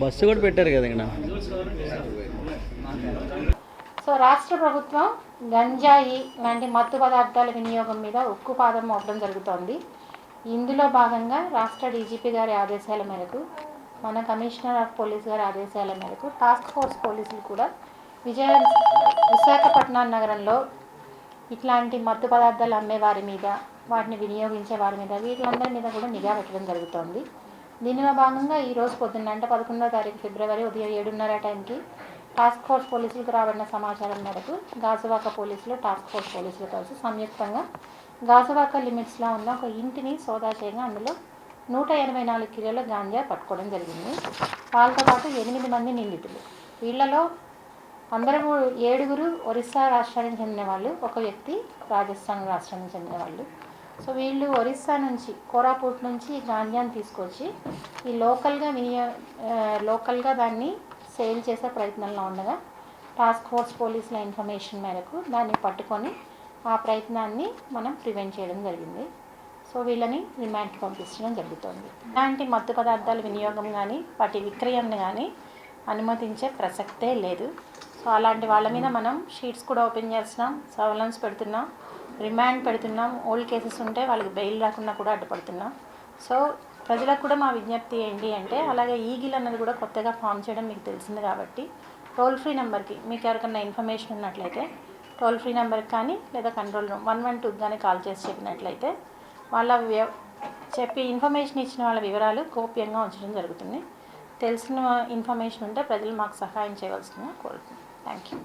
Bus కూడా పెట్టారు కదా ఇక్కడ. సో రాష్ట్ర ప్రభుత్వం గంజాయి లాంటి మత్తు పదార్థాల వినియోగం మీద ఉక్కు పాదం మోపడం జరుగుతోంది. ఇందులో భాగంగా రాష్ట్ర డీజీపీ గారి ఆదేశాల మేరకు మన కమిషనర్ ఆఫ్ పోలీస్ గారి ఆదేశాల మేరకు టాస్క్ ఫోర్స్ పోలీసులు కూడా విజయ విశాఖపట్నం నగరంలో ఇట్లాంటి మత్తు పదార్థాలు అమ్మేవారి మీద వాటిని వినియోగించే వారి మీద వీటిలందరి మీద కూడా నిఘా పెట్టడం జరుగుతోంది. దీనిలో భాగంగా ఈ రోజు పొద్దున్న అంటే పదకొండో తారీఖు ఫిబ్రవరి ఉదయం ఏడున్నర టైంకి టాస్క్ ఫోర్స్ పోలీసులకు రాబడిన సమాచారం మేరకు గాజువాక పోలీసులు టాస్క్ ఫోర్స్ పోలీసులు కలిసి సంయుక్తంగా గాజువాక లిమిట్స్లో ఉన్న ఒక ఇంటిని సోదా చేయగా అందులో నూట ఎనభై నాలుగు కిలోల గాంజా పట్టుకోవడం జరిగింది. వాళ్ళతో పాటు ఎనిమిది మంది నిందితులు. వీళ్ళలో అందరూ ఏడుగురు ఒరిస్సా రాష్ట్రానికి చెందిన వాళ్ళు ఒక వ్యక్తి రాజస్థాన్ రాష్ట్రానికి చెందిన వాళ్ళు సో వీళ్ళు ఒరిస్సా నుంచి కోరాపూట్ నుంచి ఈ తీసుకొచ్చి ఈ లోకల్గా వినియో లోకల్గా దాన్ని సేల్ చేసే ప్రయత్నంలో ఉండగా టాస్క్ ఫోర్స్ పోలీసుల ఇన్ఫర్మేషన్ మేరకు దాన్ని పట్టుకొని ఆ ప్రయత్నాన్ని మనం ప్రివెంట్ చేయడం జరిగింది. సో వీళ్ళని రిమాండ్కి పంపించడం జరుగుతుంది. ఇలాంటి మత్తు పదార్థాల వినియోగం కానీ వాటి విక్రయం కానీ అనుమతించే ప్రసక్తే లేదు. సో అలాంటి వాళ్ళ మీద మనం షీట్స్ కూడా ఓపెన్ చేస్తున్నాం సర్వలెన్స్ పెడుతున్నాం రిమాండ్ పెడుతున్నాం ఓల్డ్ కేసెస్ ఉంటే వాళ్ళకి బెయిల్ రాకుండా కూడా అడ్డుపడుతున్నాం. సో ప్రజలకు కూడా మా విజ్ఞప్తి ఏంటి అంటే అలాగే ఈగిల్ అన్నది కూడా కొత్తగా ఫామ్ చేయడం మీకు తెలిసింది కాబట్టి టోల్ ఫ్రీ నెంబర్కి మీకు ఎవరికన్నా ఇన్ఫర్మేషన్ ఉన్నట్లయితే టోల్ ఫ్రీ నెంబర్కి కానీ లేదా కంట్రోల్ రూమ్ వన్ వన్ టూకి కానీ కాల్ చేసి చెప్పినట్లయితే వాళ్ళ వ్య- చెప్పి ఇన్ఫర్మేషన్ ఇచ్చిన వాళ్ళ వివరాలు గోప్యంగా ఉంచడం జరుగుతుంది. తెలిసిన ఇన్ఫర్మేషన్ ఉంటే ప్రజలు మాకు సహాయం చేయవలసిందిగా కోరుతున్నాను థ్యాంక్ యూ